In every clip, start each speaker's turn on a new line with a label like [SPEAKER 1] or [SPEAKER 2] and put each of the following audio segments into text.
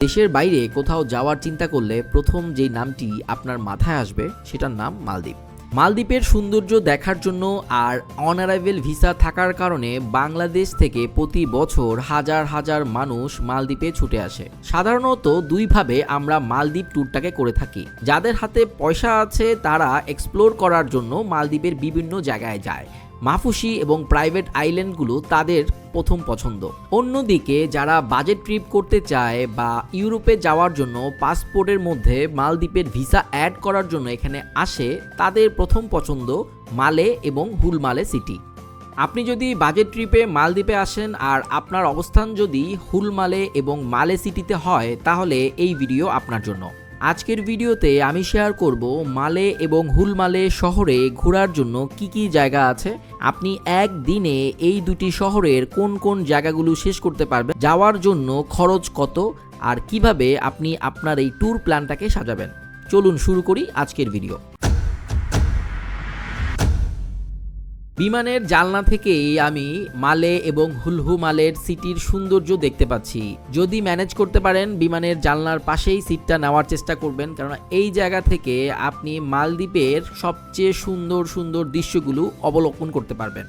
[SPEAKER 1] দেশের বাইরে কোথাও যাওয়ার চিন্তা করলে প্রথম যেই নামটি আপনার মাথায় আসবে সেটার নাম মালদ্বীপ। মালদ্বীপের সৌন্দর্য দেখার জন্য আর অনারাইভেল ভিসা থাকার কারণে বাংলাদেশ থেকে প্রতি বছর হাজার হাজার মানুষ মালদ্বীপে ছুটে আসে। সাধারণত দুইভাবে আমরা মালদ্বীপ ট্যুরটাকে করে থাকি। যাদের হাতে পয়সা আছে তারা এক্সপ্লোর করার জন্য মালদ্বীপের বিভিন্ন জায়গায় যায়। মাফুসি এবং প্রাইভেট আইল্যান্ডগুলো তাদের প্রথম পছন্দ। অন্যদিকে যারা বাজেট ট্রিপ করতে চায় বা ইউরোপে যাওয়ার জন্য পাসপোর্টের মধ্যে মালদ্বীপের ভিসা অ্যাড করার জন্য এখানে আসে, তাদের প্রথম পছন্দ মালে এবং হুলমালে সিটি। আপনি যদি বাজেট ট্রিপে মালদ্বীপে আসেন আর আপনার অবস্থান যদি হুলমালে এবং মালে সিটিতে হয়, তাহলে এই ভিডিও আপনার জন্য। আজকের ভিডিওতে আমি শেয়ার করব মালে এবং হুলমালে শহরে ঘোরার জন্য কি কি জায়গা আছে। আপনি একদিনে এই দুটি শহরের কোন কোন জায়গাগুলো শেষ করতে পারবেন, যাওয়ার জন্য খরচ কত, আর কীভাবে আপনি আপনার এই ট্যুর প্ল্যানটাকে সাজাবেন। চলুন শুরু করি আজকের ভিডিও বিমানের জালনা থেকেই আমি মালে এবং হুলহু মালের সিটির সৌন্দর্য দেখতে পাচ্ছি। যদি ম্যানেজ করতে পারেন, বিমানের জানলার পাশেই সিটটা নেওয়ার চেষ্টা করবেন কারণ এই জায়গা থেকে আপনি মালদ্বীপের সবচেয়ে সুন্দর সুন্দর দৃশ্যগুলো অবলোকন করতে পারবেন।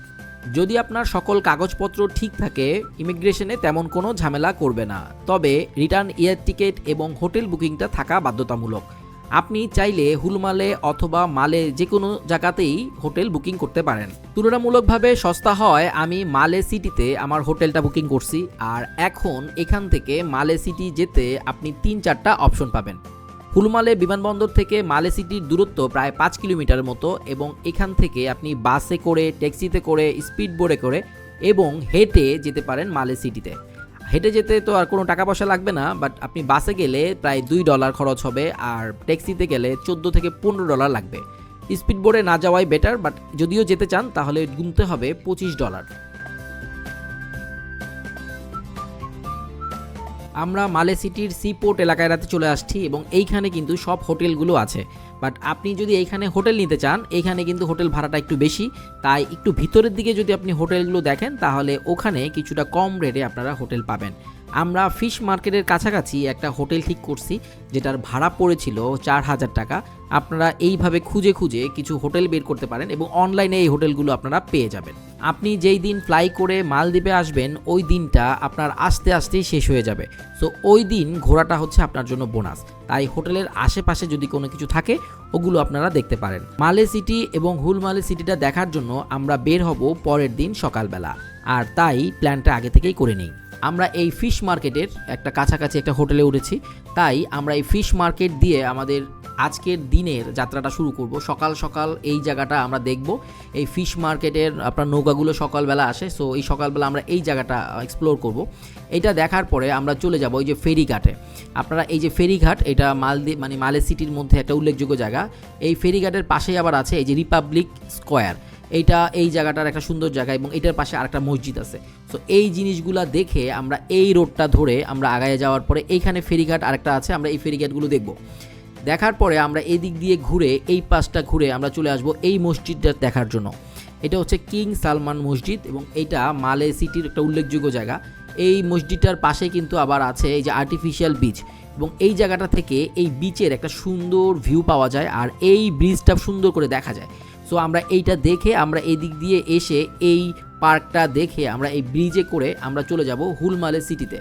[SPEAKER 1] যদি আপনার সকল কাগজপত্র ঠিক থাকে, ইমিগ্রেশনে তেমন কোনো ঝামেলা করবে না। তবে রিটার্ন এয়ার টিকিট এবং হোটেল বুকিংটা থাকা বাধ্যতামূলক। আপনি চাইলে হুলমালে অথবা মালে যে কোনো জায়গাতেই হোটেল বুকিং করতে পারেন। তুলনামূলকভাবে সস্তা হয়, আমি মালে সিটিতে আমার হোটেলটা বুকিং করছি আর এখন এখান থেকে মালে সিটি যেতে আপনি তিন চারটা অপশন পাবেন। হুলমালে বিমানবন্দর থেকে মালে সিটির দূরত্ব প্রায় পাঁচ কিলোমিটার মতো এবং এখান থেকে আপনি বাসে করে, ট্যাক্সিতে করে, স্পিড বোর্ডে করে এবং হেঁটে যেতে পারেন মালে সিটিতে। হেঁটে যেতে তো আর কোনো টাকা পয়সা লাগবে না বাট আপনি বাসে গেলে প্রায় দুই ডলার খরচ হবে আর ট্যাক্সিতে গেলে চোদ্দ থেকে পনেরো ডলার লাগবে। স্পিড বোর্ডে না যাওয়াই বেটার বাট যদিও যেতে চান তাহলে গুনতে হবে পঁচিশ ডলার আমরা মালে সিটির সিপোর্ট এলাকায় রাতে চলে আসছি এবং এইখানে কিন্তু সব হোটেলগুলো আছে। বাট আপনি যদি এইখানে হোটেল নিতে চান, এইখানে কিন্তু হোটেল ভাড়াটা একটু বেশি। তাই একটু ভিতরের দিকে যদি আপনি হোটেলগুলো দেখেন, তাহলে ওখানে কিছুটা কম রেটে আপনারা হোটেল পাবেন। আমরা ফিশ মার্কেটের কাছাকাছি একটা হোটেল ঠিক করছি, যেটার ভাড়া পড়েছিল চার হাজার টাকা। আপনারা এইভাবে খুঁজে খুঁজে কিছু হোটেল বের করতে পারেন এবং অনলাইনে এই হোটেলগুলো আপনারা পেয়ে যাবেন। আপনি যেই দিন ফ্লাই করে মালদ্বীপে আসবেন, ওই দিনটা আপনার আস্তে আস্তেই শেষ হয়ে যাবে। সো ওই দিন ঘোরাটা হচ্ছে আপনার জন্য বোনাস তাই হোটেলের আশেপাশে যদি কোনো কিছু থাকে, ওগুলো আপনারা দেখতে পারেন। মালে সিটি এবং হুলমালে সিটিটা দেখার জন্য আমরা বের হব পরের দিন সকালবেলা। আর তাই প্ল্যানটা আগে থেকেই করে নিই। আমরা এই ফিশ মার্কেটের একটা কাছাকাছি একটা হোটেলে উঠেছি। তাই আমরা এই ফিশ মার্কেট দিয়ে আমাদের আজকের দিনের যাত্রাটা শুরু করব। সকাল সকাল এই জায়গাটা আমরা দেখব। এই ফিশ মার্কেটের আপনার নৌকাগুলো সকালবেলা আসে সো এই সকালবেলা আমরা এই জায়গাটা এক্সপ্লোর করব। এটা দেখার পরে আমরা চলে যাব ওই যে ফেরিঘাটে আপনারা এই যে ফেরিঘাট এটা মালদ্বীপ মানে মালে সিটির মধ্যে একটা উল্লেখযোগ্য জায়গা। এই ফেরিঘাটের পাশেই আবার আছে এই যে রিপাবলিক স্কোয়ার এইটা এই জায়গাটার একটা সুন্দর জায়গা এবং এটার পাশে আরেকটা মসজিদ আছে। সো এই জিনিসগুলা দেখে আমরা এই রোডটা ধরে আমরা আগায় যাওয়ার পরে এইখানে ফেরিঘাট আরেকটা আছে, আমরা এই ফেরিঘাটগুলো দেখব। দেখার পরে আমরা এদিক দিয়ে ঘুরে এই পাশটা ঘুরে আমরা চলে আসব এই মসজিদটা দেখার জন্য। এটা হচ্ছে কিং সালমান মসজিদ এবং এটা মালে সিটির একটা উল্লেখযোগ্য জায়গা। এই মসজিদটার পাশে কিন্তু আবার আছে এই যে আর্টিফিশিয়াল বিচ এবং এই জায়গাটা থেকে এই বিচের একটা সুন্দর ভিউ পাওয়া যায় আর এই ব্রিজটা সুন্দর করে দেখা যায়। সো আমরা এইটা দেখে, আমরা এদিক দিয়ে এসে এই পার্কটা দেখে, আমরা এই ব্রিজে করে আমরা চলে যাব হুলমালে সিটিতে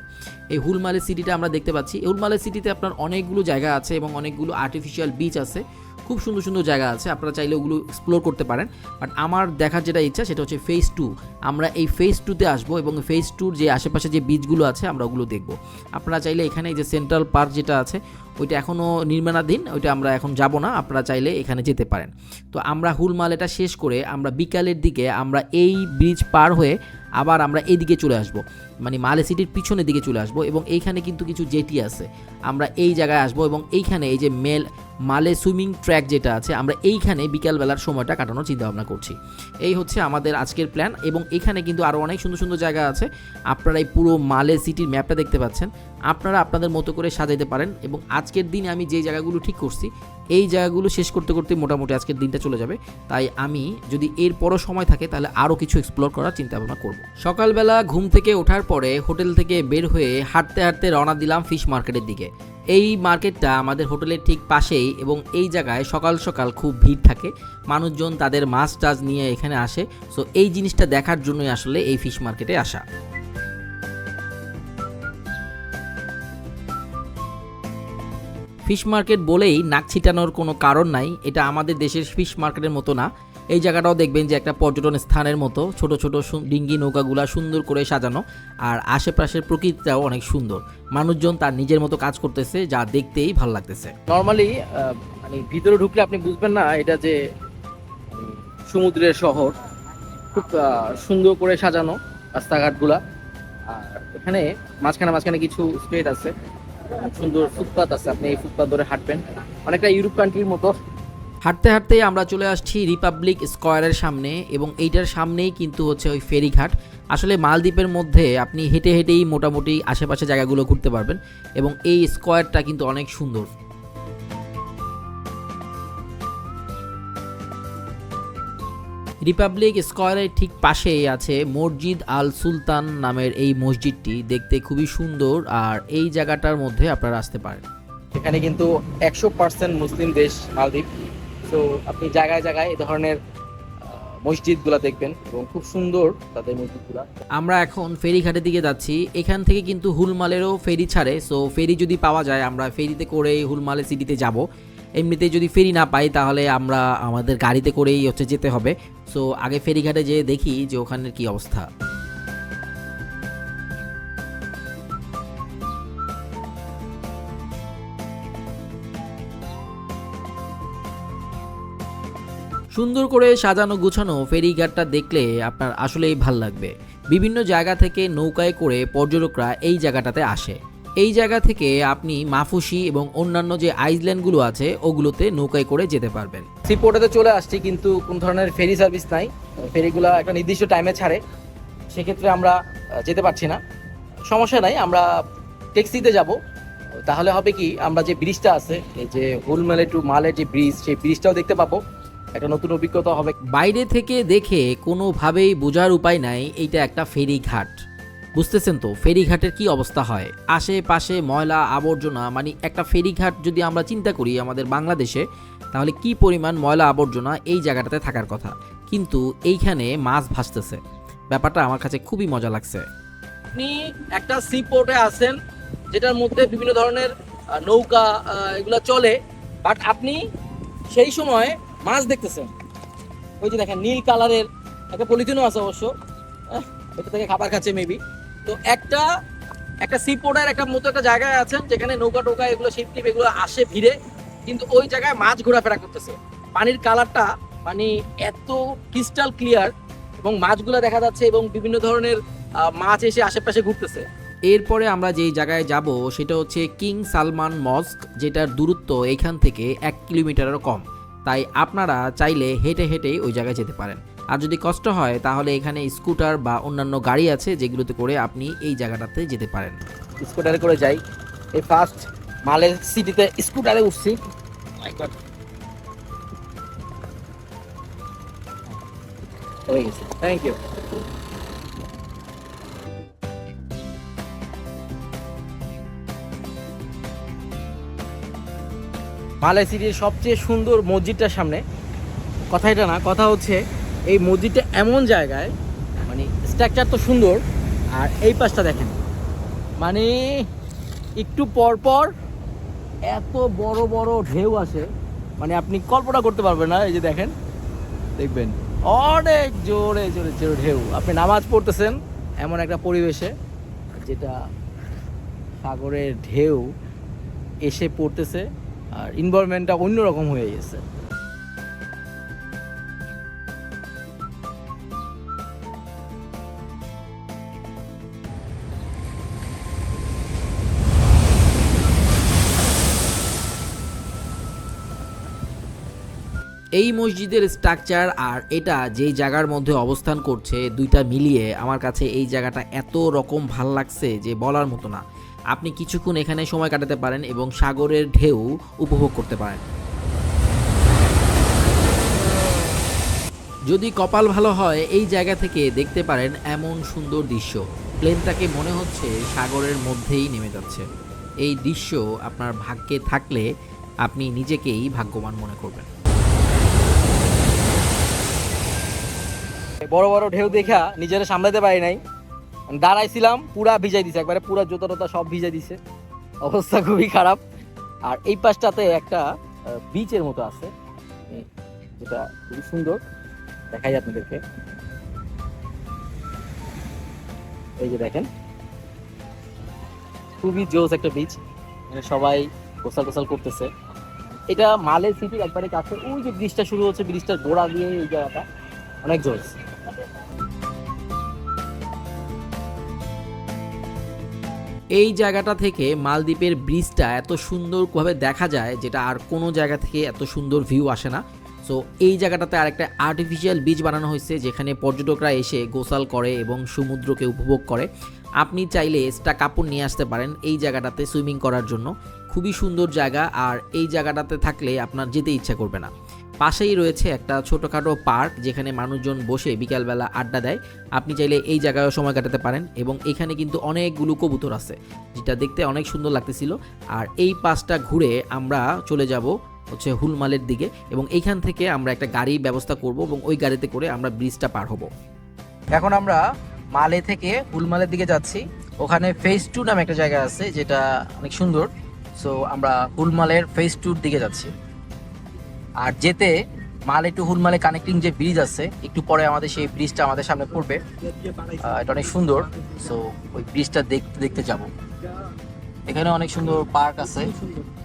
[SPEAKER 1] এই হুলমালে সিটিটা আমরা দেখতে পাচ্ছি। হুলমালে সিটিতে আপনার অনেকগুলো জায়গা আছে এবং অনেকগুলো আর্টিফিশিয়াল বিচ আছে। খুব সুন্দর সুন্দর জায়গা আছে, আপনারা চাইলে ওগুলো এক্সপ্লোর করতে পারেন। বাট আমার দেখার যেটা ইচ্ছা, সেটা হচ্ছে ফেজ টু আমরা এই ফেজ টুতে আসব এবং ফেজ টুর যে আশেপাশে যে বিচগুলো আছে, আমরা ওগুলো দেখব। আপনারা চাইলে এখানে যে সেন্ট্রাল পার্ক যেটা আছে ওইটা এখনও নির্মাণাধীন, ওইটা আমরা এখন যাব না, আপনারা চাইলে এখানে যেতে পারেন। তো আমরা হুলমাল এটা শেষ করে আমরা বিকালের দিকে আমরা এই ব্রিজ পার হয়ে আবার আমরা এইদিকে চলে আসব। মানে মালে সিটির পিছনের দিকে চলে আসব এবং এইখানে কিন্তু কিছু জেটি আছে। আমরা এই জায়গায় আসব এবং এইখানে এই যে মেল, মালে সুইমিং ট্র্যাক যেটা আছে, আমরা এইখানে বিকালবেলার সময়টা কাটানোর চিন্তা ভাবনা করছি। এই হচ্ছে আমাদের আজকের প্ল্যান এবং এখানে কিন্তু আরও অনেক সুন্দর সুন্দর জায়গা আছে। আপনারা এই পুরো মালে সিটির ম্যাপটা দেখতে পাচ্ছেন। আপনারা আপনাদের মতো করে সাজাইতে পারেন এবং আজকের দিনে আমি যে জায়গাগুলো ঠিক করছি, এই জায়গাগুলো শেষ করতে করতে মোটামুটি আজকের দিনটা চলে যাবে। তাই আমি যদি এরপরও সময় থাকে তাহলে আরও কিছু এক্সপ্লোর করার চিন্তা ভাবনা করব। সকালবেলা ঘুম থেকে ওঠার পরে হোটেল থেকে বের হয়ে হাঁটতে হাঁটতে রওনা দিলাম ফিশ মার্কেটের দিকে। এই মার্কেটটা আমাদের হোটেলের ঠিক পাশেই এবং এই জায়গায় সকাল সকাল খুব ভিড় থাকে। মানুষজন তাদের মাছ টাছ নিয়ে এখানে আসে। সো এই জিনিসটা দেখার জন্যই আসলে এই ফিশ মার্কেটে আসা। ফিশ মার্কেট বলেই নাক ছিটানোর কোনো কারণ নাই, এটা আমাদের দেশের ফিশ মার্কেটের মতো না। এই জায়গাটাও দেখবেন যে একটা পর্যটন স্থানের মতো, ছোট ছোট ডিঙ্গি নৌকাগুলা সুন্দর করে সাজানো, আর আশেপাশের প্রকৃতিটাও অনেক সুন্দর। মানুষজন তার নিজের মতো কাজ করতেছে, যা দেখতেই ভালো লাগতেছে।
[SPEAKER 2] নর্মালি মানে ভিতরে ঢুকলে আপনি বুঝবেন না, এটা যে সমুদ্রের শহর, খুব সুন্দর করে সাজানো রাস্তাঘাটগুলা। আর এখানে মাঝখানে মাঝখানে কিছু স্ট্রেট আছে সুন্দর ফুটপাত আছে, আপনি এই ফুটপাত ধরে হাঁটবেন। অনেকটা ইউরোপ কান্ট্রির মতো।
[SPEAKER 1] হাঁটতে হাঁটতে আমরা চলে আসছি রিপাবলিক স্কোয়ারের সামনে এবং এইটার সামনেই কিন্তু হচ্ছে ওই ফেরিঘাট। আসলে মালদ্বীপের মধ্যে আপনি হেঁটে হেঁটেই মোটামুটি আশেপাশে জায়গাগুলো ঘুরতে পারবেন এবং এই স্কোয়ারটা কিন্তু অনেক সুন্দর। রিপাবলিক স্কোয়ারের ঠিক পাশেই আছে মসজিদ আল সুলতান নামের এই মসজিদটি। দেখতে খুবই সুন্দর আর এই জায়গাটার মধ্যে আপনারা আসতে পারেন।
[SPEAKER 2] এখানে কিন্তু একশো পার্সেন্ট মুসলিম দেশ মালদ্বীপ। তো আপনি জায়গায় জায়গায় এই ধরনের মসজিদগুলা দেখবেন এবং খুব সুন্দর তাদের মসজিদগুলা।
[SPEAKER 1] আমরা এখন ফেরিঘাটের দিকে যাচ্ছি। এখান থেকে কিন্তু হুলমালেরও ফেরি ছাড়ে। সো ফেরি যদি পাওয়া যায় আমরা ফেরিতে করে হুলমালে সিটিতে যাব। এমনিতে যদি ফেরি না পাই তাহলে আমরা আমাদের গাড়িতে করেই হচ্ছে যেতে হবে। সো আগে ফেরিঘাটে যেয়ে দেখি যে ওখানের কি অবস্থা। সুন্দর করে সাজানো গুছানো ফেরিঘাটটা দেখলে আপনার আসলেই ভালো লাগবে। বিভিন্ন জায়গা থেকে নৌকায় করে পর্যটকরা এই জায়গাটাতে আসে। এই জায়গা থেকে আপনি মাফুসি এবং অন্যান্য যে আইল্যান্ডগুলো আছে ওগুলোতে নৌকায় করে যেতে পারবেন।
[SPEAKER 2] সি পোর্টেতে চলে আসছি কিন্তু কোন ধরনের ফেরি সার্ভিস নাই। ফেরিগুলা একটা নির্দিষ্ট টাইমে ছাড়ে। সেক্ষেত্রে আমরা যেতে পারছি না। সমস্যা নাই আমরা ট্যাক্সিতে যাব। তাহলে হবে কি আমরা যে ব্রিজটা আছে এই যে হুলমেলে টু মালের যে ব্রিজ সেই ব্রিজটাও দেখতে পাবো। একটা নতুন অভিজ্ঞতা হবে।
[SPEAKER 1] বাইরে থেকে দেখে কোনোভাবেই বোঝার উপায় নাই এইটা একটা ফেরিঘাট বুঝতেছেন তো, ফেরিঘাটের কি অবস্থা হয়? আশেপাশে ময়লা, আবর্জনা মানে একটা ফেরিঘাট যদি আমরা চিন্তা করি আমাদের বাংলাদেশে, তাহলে কি পরিমাণ ময়লা, আবর্জনা এই জায়গাটাতে থাকার কথা? কিন্তু এইখানে মাছ ভাসতেছে। ব্যাপারটা আমার কাছে খুবই মজা লাগছে।
[SPEAKER 2] আপনি একটা সি পোর্টে আছেন, যেটার মধ্যে বিভিন্ন ধরনের নৌকা এগুলো চলে বাট আপনি সেই সময় মাছ দেখতেছেন। ওই যে দেখেন, নীল কালারের একটা পলিথিনও আছে অবশ্য। এটা থেকে খাবার খাচ্ছে মেবি তো একটা একটা সি একটা মতো একটা জায়গায় আছেন যেখানে নৌকা, টোকা, এগুলো শিপ টিপ এগুলো আসে ভিড়ে, কিন্তু ওই জায়গায় মাছ ঘোরাফেরা করতেছে। পানির কালারটা মানে এত ক্রিস্টাল ক্লিয়ার এবং মাছগুলো দেখা যাচ্ছে এবং বিভিন্ন ধরনের মাছ এসে আশেপাশে ঘুরতেছে।
[SPEAKER 1] এরপরে আমরা যেই জায়গায় যাব, সেটা হচ্ছে কিং সালমান মস্ক, যেটার দূরত্ব এখান থেকে এক কিলোমিটারেরও কম। তাই আপনারা চাইলে হেঁটে হেঁটেই ওই জায়গায় যেতে পারেন। আর যদি কষ্ট হয়, তাহলে এখানে স্কুটার বা অন্যান্য গাড়ি আছে যেগুলোতে করে আপনি এই জায়গাটাতে যেতে পারেন।
[SPEAKER 2] স্কুটারে করে যাই। এই ফার্স্ট মালের সিটিতে স্কুটারে উঠছি। থ্যাংক ইউ মালে সিটির সবচেয়ে সুন্দর মসজিদটার সামনে। কথা এটা না, কথা হচ্ছে এই মসজিদটা এমন জায়গায় মানে স্ট্রাকচার তো সুন্দর, আর এই পাশটা দেখেন। মানে একটু পর পর এত বড় বড় ঢেউ আসে মানে আপনি কল্পনা করতে পারবেন না, এই যে দেখেন, দেখবেন, অনেক জোরে জোরে জোরে ঢেউ। আপনি নামাজ পড়তেছেন এমন একটা পরিবেশে, যেটা সাগরের ঢেউ এসে পড়তেছে, আর ইনভারনমেন্টটা অন্যরকম হয়ে গেছে।
[SPEAKER 1] এই মসজিদের স্ট্রাকচার আর এটা যেই জায়গার মধ্যে অবস্থান করছে, দুইটা মিলিয়ে আমার কাছে এই জায়গাটা এত রকম ভালো লাগছে যে বলার মতো না। আপনি কিছুক্ষণ এখানে সময় কাটাতে পারেন এবং সাগরের ঢেউ উপভোগ করতে পারেন। যদি কপাল ভালো হয়, এই জায়গা থেকে দেখতে পারেন এমন সুন্দর দৃশ্য। প্লেনটাকে মনে হচ্ছে সাগরের মধ্যেই নেমে যাচ্ছে। এই দৃশ্য আপনার ভাগ্যে থাকলে আপনি নিজেকেই ভাগ্যবান মনে করবেন।
[SPEAKER 2] বড় বড় ঢেউ দেখা নিজেরা সামলাতে পারি নাই। দাঁড়াইছিলাম, পুরা ভিজাই দিছে, একবারে পুরা জুতা টুতা সব ভিজাই দিছে। অবস্থা খুবই খারাপ। আর এই পাশটাতে একটা বিচের মতো আছে। যেটা খুবই সুন্দর। দেখাই আপনাদেরকে। এই যে দেখেন। খুবই জোস একটা বিচ সবাই গোসাল গোসাল করতেছে। এটা মালে সিটির একবারে কাছে। ওই যে ব্রিজটা শুরু হচ্ছে ব্রিজটার গোড়া দিয়ে এই জায়গাটা। অনেক জোস।
[SPEAKER 1] এই জায়গাটা থেকে মালদ্বীপের ব্রিজটা এত সুন্দরভাবে দেখা যায় যেটা আর কোনো জায়গা থেকে এত সুন্দর ভিউ আসে না। সো এই জায়গাটাতে আরেকটা আর্টিফিশিয়াল বিচ বানানো হয়েছে যেখানে পর্যটকরা এসে গোসাল করে এবং সমুদ্রকে উপভোগ করে। আপনি চাইলে এক্সট্রা কাপড় নিয়ে আসতে পারেন এই জায়গাটাতে সুইমিং করার জন্য। খুবই সুন্দর জায়গা আর এই জায়গাটাতে থাকলে আপনার যেতে ইচ্ছা করবে না। পাশেই রয়েছে একটা ছোটোখাটো পার্ক যেখানে মানুষজন বসে বিকালবেলা আড্ডা দেয়। আপনি চাইলে এই জায়গায়ও সময় কাটাতে পারেন এবং এখানে কিন্তু অনেকগুলো কবুতর আছে, যেটা দেখতে অনেক সুন্দর লাগতেছিল। আর এই পাশটা ঘুরে আমরা চলে যাব হচ্ছে হুলমালের দিকে এবং এইখান থেকে আমরা একটা গাড়ি ব্যবস্থা করব এবং ওই গাড়িতে করে আমরা ব্রিজটা পার হব।
[SPEAKER 2] এখন আমরা মালে থেকে হুলমালের দিকে যাচ্ছি। ওখানে ফেস টু নামে একটা জায়গা আছে যেটা অনেক সুন্দর। সো আমরা হুলমালের ফেস টুর দিকে যাচ্ছি। আর যেতে মালে টু হুলমালে কানেক্টিং যে ব্রিজ আছে একটু পরে আমাদের সেই ব্রিজটা আমাদের সামনে পড়বে। এটা অনেক সুন্দর। সো ওই ব্রিজটা দেখতে দেখতে যাব। এখানে অনেক সুন্দর পার্ক আছে।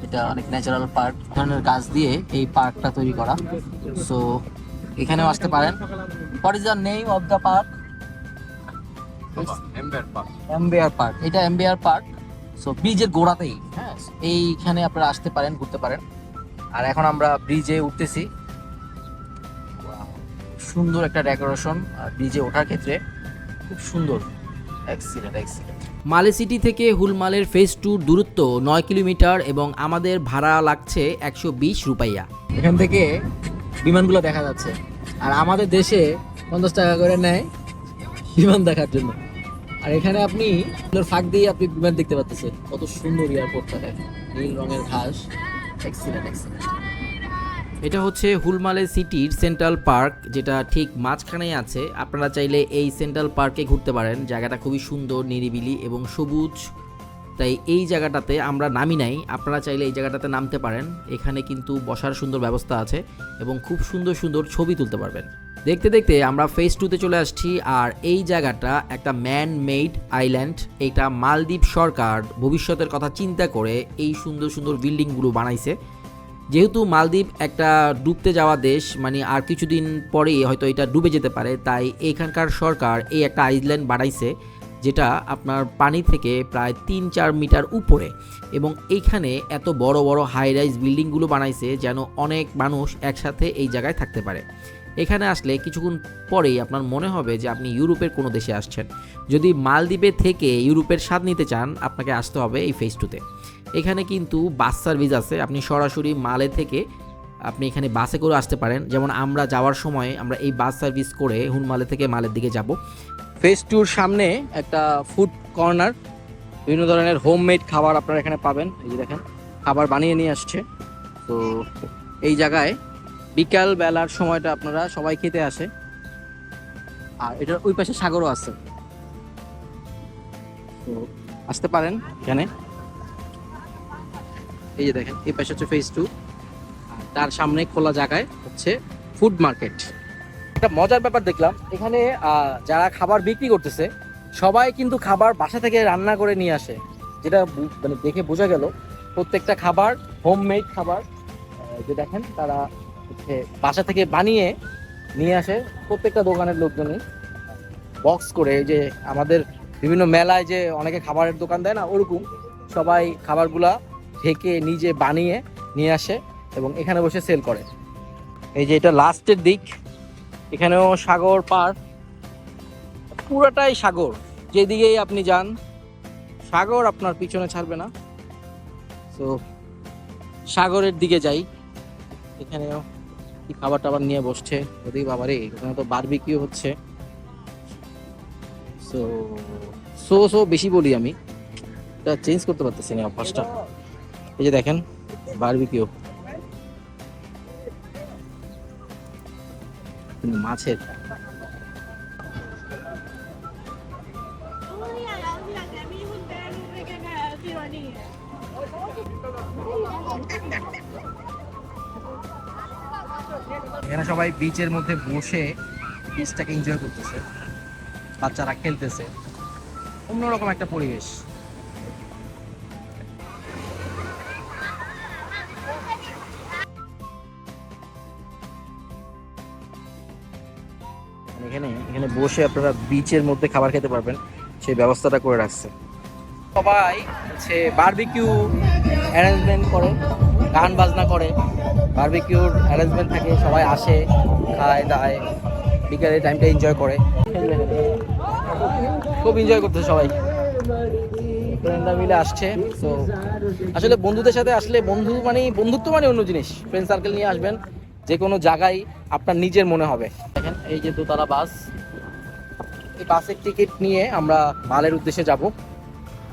[SPEAKER 2] এটা অনেক ন্যাচারাল পার্ক ধরনের গাছ দিয়ে এই পার্কটা তৈরি করা। সো এখানেও আসতে পারেন। What is the name of the park MBR park এটা এমবিআর পার্ক সো ব্রিজের গোড়াতেই হ্যাঁ? এইখানে আপনারা আসতে পারেন ঘুরতে পারেন। আর এখন আমরা ব্রিজে উঠতেছি। সুন্দর একটা ডেকোরেশন ব্রিজে ওঠার ক্ষেত্রে খুব সুন্দর। এক্সিলেন্ট এক্সিলেন্ট
[SPEAKER 1] মালে সিটি থেকে হুলমালের ফেজ টুর দূরত্ব নয় কিলোমিটার এবং আমাদের ভাড়া লাগছে একশো বিশ রুপাইয়া।
[SPEAKER 2] এখান থেকে বিমানগুলো দেখা যাচ্ছে। আর আমাদের দেশে পঞ্চাশ টাকা করে নেয় বিমান দেখার জন্য। আর এখানে আপনি ফাঁক দিয়ে আপনি বিমান দেখতে পাচ্ছেন। কত সুন্দর এয়ারপোর্টটা দেখেন নীল রঙের ঘাস।
[SPEAKER 1] এটা হচ্ছে হুলমালে সিটির সেন্ট্রাল পার্ক, যেটা ঠিক মাঝখানেই আছে। আপনারা চাইলে এই সেন্ট্রাল পার্কে ঘুরতে পারেন। জায়গাটা খুবই সুন্দর, নিরিবিলি এবং সবুজ। তাই এই জায়গাটাতে আমরা নামি নাই। আপনারা চাইলে এই জায়গাটাতে নামতে পারেন। এখানে কিন্তু বসার সুন্দর ব্যবস্থা আছে এবং খুব সুন্দর সুন্দর ছবি তুলতে পারবেন। দেখতে দেখতে আমরা ফেজ টুতে চলে আসছি, আর এই জায়গাটা একটা ম্যান মেড আইল্যান্ড এটা মালদ্বীপ সরকার ভবিষ্যতের কথা চিন্তা করে এই সুন্দর সুন্দর বিল্ডিংগুলো বানাইছে। যেহেতু মালদ্বীপ একটা ডুবতে যাওয়া দেশ মানে আর কিছুদিন পরেই হয়তো এটা ডুবে যেতে পারে, তাই এখানকার সরকার এই একটা আইল্যান্ড বানাইছে, যেটা আপনার পানি থেকে প্রায় তিন চার মিটার উপরে। এবং এইখানে এত বড় বড় হাই রাইজ বিল্ডিংগুলো বানাইছে যেন অনেক মানুষ একসাথে এই জায়গায় থাকতে পারে। এখানে আসলে কিছুক্ষণ পরেই আপনার মনে হবে যে আপনি ইউরোপের কোনো দেশে আসছেন। যদি মালদ্বীপে থেকে ইউরোপের স্বাদ নিতে চান, আপনাকে আসতে হবে এই ফেস টুতে এখানে কিন্তু বাস সার্ভিস আছে। আপনি সরাসরি মালে থেকে আপনি এখানে বাসে করে আসতে পারেন। যেমন আমরা যাওয়ার সময় আমরা এই বাস সার্ভিস করে হুনমালে থেকে মালের দিকে যাব।
[SPEAKER 2] ফেস টুর সামনে একটা ফুড কর্নার বিভিন্ন ধরনের হোমমেড খাবার আপনারা এখানে পাবেন। এই যে দেখেন, খাবার বানিয়ে নিয়ে আসছে। তো এই জায়গায় বিকাল বেলার সময়টা আপনারা সবাই খেতে আসে। আর এটার ওই পাশে সাগরও আছে। তো আসতে পারেন এখানে। এই যে দেখেন, এই পাশে হচ্ছে ফেস টু তার সামনে খোলা জায়গায় হচ্ছে ফুড মার্কেট একটা মজার ব্যাপার দেখলাম, এখানে যারা খাবার বিক্রি করতেছে, সবাই কিন্তু খাবার বাসা থেকে রান্না করে নিয়ে আসে। যেটা মানে দেখে বোঝা গেল, প্রত্যেকটা খাবার হোমমেড খাবার যে দেখেন তারা বাসা থেকে বানিয়ে নিয়ে আসে প্রত্যেকটা দোকানের লোকজনই। বক্স করে এই যে আমাদের বিভিন্ন মেলায় যে অনেকে খাবারের দোকান দেয় না, ওরকম সবাই খাবারগুলা ঢেকে নিজে বানিয়ে নিয়ে আসে এবং এখানে বসে সেল করে। এই যে এটা লাস্টের দিক, এখানেও সাগর পার। পুরাটাই সাগর, যেদিকেই আপনি যান, সাগর আপনার পিছনে ছাড়বে না। তো সাগরের দিকে যাই, এখানেও। কি খাবার টাবার নিয়ে বসছে? ওদিকে বাবারে, এখানে তো বারবিকিউ হচ্ছে। সো সো সো বেশি বলি আমি। এটা চেঞ্জ করতে পারতেছি না অভ্যাসটা। এই যে দেখেন বারবিকিউ মাছের সবাই বিচের মধ্যে বসে বিচটাকে এনজয় করতেছে। বাচ্চারা খেলতেছে। অন্যরকম একটা পরিবেশ। এখানে এখানে বসে আপনারা বিচের মধ্যে খাবার খেতে পারবেন। সেই ব্যবস্থাটা করে রাখছে। সবাই হচ্ছে বারবিকিউ অ্যারেঞ্জমেন্ট করে, গান বাজনা করে। বারবিকিউর অ্যারেঞ্জমেন্ট থাকে, সবাই আসে, খায়, দায়, বিকেলের টাইমটা এনজয় করে। খুব এনজয় করতেছে সবাই। ফ্রেন্ডরা মিলে আসছে তো আসলে বন্ধুদের সাথে আসলে বন্ধু মানে বন্ধুত্ব মানে অন্য জিনিস। ফ্রেন্ড সার্কেল নিয়ে আসবেন যে কোনো জায়গায় আপনার নিজের মনে হবে। দেখেন, এই যে দোতলা বাস, এই বাসের টিকিট নিয়ে আমরা মালের উদ্দেশ্যে যাব।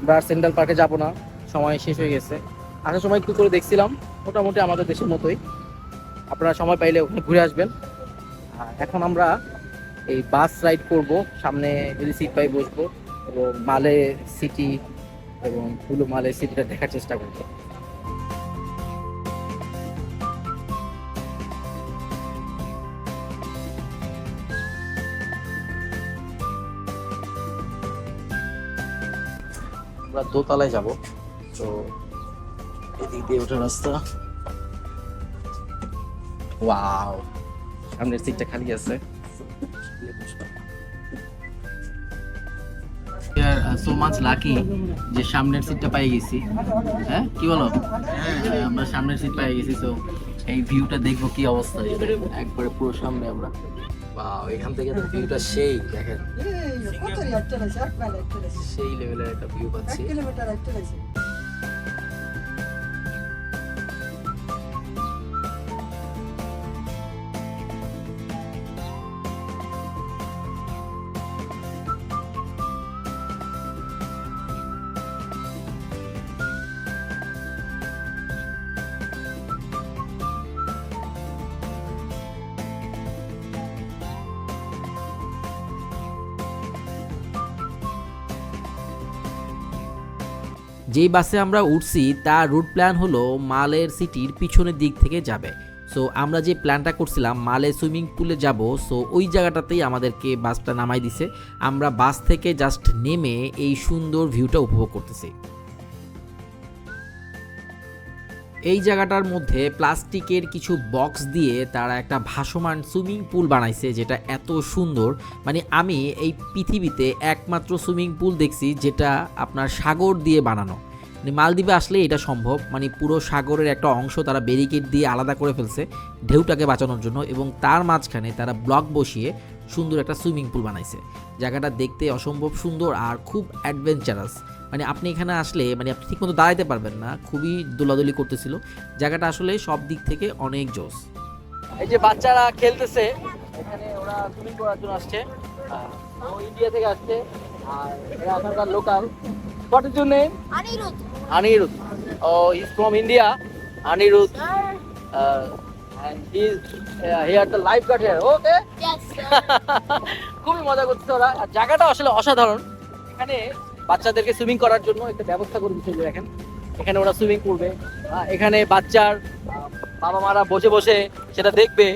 [SPEAKER 2] আমরা আর সেন্ট্রাল পার্কে যাব না, সময় শেষ হয়ে গেছে। আসার সময় একটু করে দেখছিলাম মোটামুটি আমাদের দেশের মতোই। আপনারা সময় পাইলে ওখানে ঘুরে আসবেন। এখন আমরা এই বাস রাইড করব। সামনে যদি সিট পাই বসবো এবং মালে সিটি এবং পুলো মালে সিটিটা দেখার চেষ্টা করব। আমরা দোতলায় যাব। তো এদিক দিয়ে ওঠার রাস্তা। ওয়াও সামনের সিটটা খালি আছে। সো মাচ লাকি যে সামনের সিটটা পাই গেছি। হ্যাঁ কি বলো? হ্যাঁ, আমরা সামনের সিট পাই গেছি তো এই ভিউটা দেখব কি অবস্থা একবারে পুরো সামনে আমরা। বাও এখান থেকে তো ভিউটা সেই দেখেন। সেই লেভেলের একটা ভিউ পাচ্ছি।
[SPEAKER 1] যেই বাসে আমরা উঠছি, তার রুট প্ল্যান হলো মালের সিটির পিছনের দিক থেকে যাবে। সো আমরা যে প্ল্যানটা করছিলাম, মালে সুইমিং পুলে যাব সো ওই জায়গাটাতেই আমাদেরকে বাসটা নামাই দিছে। আমরা বাস থেকে জাস্ট নেমে এই সুন্দর ভিউটা উপভোগ করতেছি। এই জায়গাটার মধ্যে প্লাস্টিকের কিছু বক্স দিয়ে তারা একটা ভাসমান সুইমিং পুল বানাইছে যেটা এত সুন্দর। মানে আমি এই পৃথিবীতে একমাত্র সুইমিং পুল দেখছি যেটা আপনার সাগর দিয়ে বানানো। মানে মালদ্বীপে আসলে এটা সম্ভব। মানে পুরো সাগরের একটা অংশ তারা ব্যারিকেড দিয়ে আলাদা করে ফেলছে ঢেউটাকে বাঁচানোর জন্য এবং তার মাঝখানে তারা ব্লক বসিয়ে সুন্দর একটা সুইমিং পুল বানাইছে। জায়গাটা দেখতে অসম্ভব সুন্দর আর খুব অ্যাডভেঞ্চারাস মানে আপনি এখানে আসলে মানে আপনি ঠিকমতো দাঁড়াইতে পারবেন না খুবই দোলাদুলি করতেছিল। জায়গাটা আসলে সব দিক থেকে অনেক জোস।
[SPEAKER 2] এই যে বাচ্চারা খেলতেছে এখানে ওরা সুইমিং করার জন্য আসছে। ও ইন্ডিয়া থেকে আসছে আর এরা এখানকার local what is your name and he's uh, here the lifeguard here. Okay.
[SPEAKER 3] Yes,
[SPEAKER 2] খুবই মজা করছে ওরা। আর জায়গাটা আসলে অসাধারণ। এখানে বাচ্চাদেরকে সুইমিং করার জন্য একটা ব্যবস্থা করে দিচ্ছে দেখেন। এখানে ওরা সুইমিং করবে। এখানে বাচ্চার বাবা মারা বসে বসে সেটা দেখবে।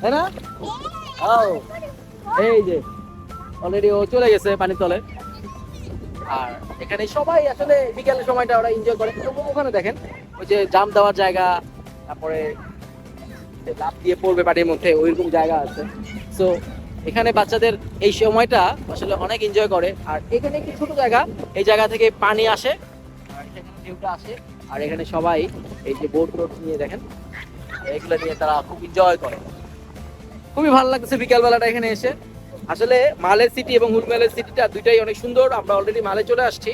[SPEAKER 2] তাই না? ও, এই যে অলরেডি ও চলে গেছে পানির তলে। আর এখানে সবাই আসলে বিকেলের সময়টা ওরা এনজয় করে। ওখানে দেখেন, ওই যে জাম দেওয়ার জায়গা, তারপরে লাফ দিয়ে পড়বে পানির মধ্যে, ওইরকম জায়গা আছে। সো এখানে বাচ্চাদের এই সময়টা আসলে অনেক এনজয় করে। আর এখানে একটি ছোট জায়গা, এই জায়গা থেকে পানি আসে, আর সেখানে ঢেউটা আসে, আর এখানে সবাই এই যে বোট টোট নিয়ে দেখেন, এগুলো নিয়ে তারা খুব এনজয় করে। খুবই ভালো লাগছে বিকালবেলাটা এখানে এসে। আসলে মালের সিটি এবং হুলমেলের সিটিটা দুইটাই অনেক সুন্দর। আমরা অলরেডি মালে চলে আসছি।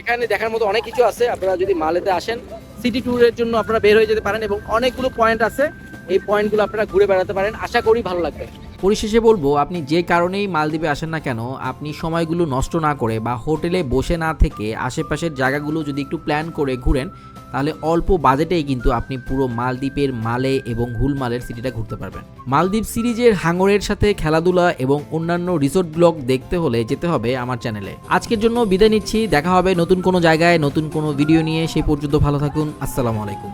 [SPEAKER 2] এখানে দেখার মতো অনেক কিছু আছে। আপনারা যদি মালেতে আসেন সিটি ট্যুরের জন্য আপনারা বের হয়ে যেতে পারেন এবং অনেকগুলো পয়েন্ট আছে। এই পয়েন্টগুলো আপনারা ঘুরে বেড়াতে পারেন। আশা করি ভালো লাগবে।
[SPEAKER 1] পরিশেষে বলব, আপনি যে কারণেই মালদ্বীপে আসেন না কেন, আপনি সময়গুলো নষ্ট না করে বা হোটেলে বসে না থেকে আশেপাশের জায়গাগুলো যদি একটু প্ল্যান করে ঘুরেন, তাহলে অল্প বাজেটেই কিন্তু আপনি পুরো মালদ্বীপের মালে এবং হুলমালের সিটিটা ঘুরতে পারবেন। মালদ্বীপ সিরিজের হাঙরের সাথে খেলাধুলা এবং অন্যান্য রিসোর্ট ব্লগ দেখতে হলে যেতে হবে আমার চ্যানেলে আজকের জন্য বিদায় নিচ্ছি, দেখা হবে নতুন কোনো জায়গায়, নতুন কোনো ভিডিও নিয়ে, সেই পর্যন্ত ভালো থাকুন, আসসালামু আলাইকুম।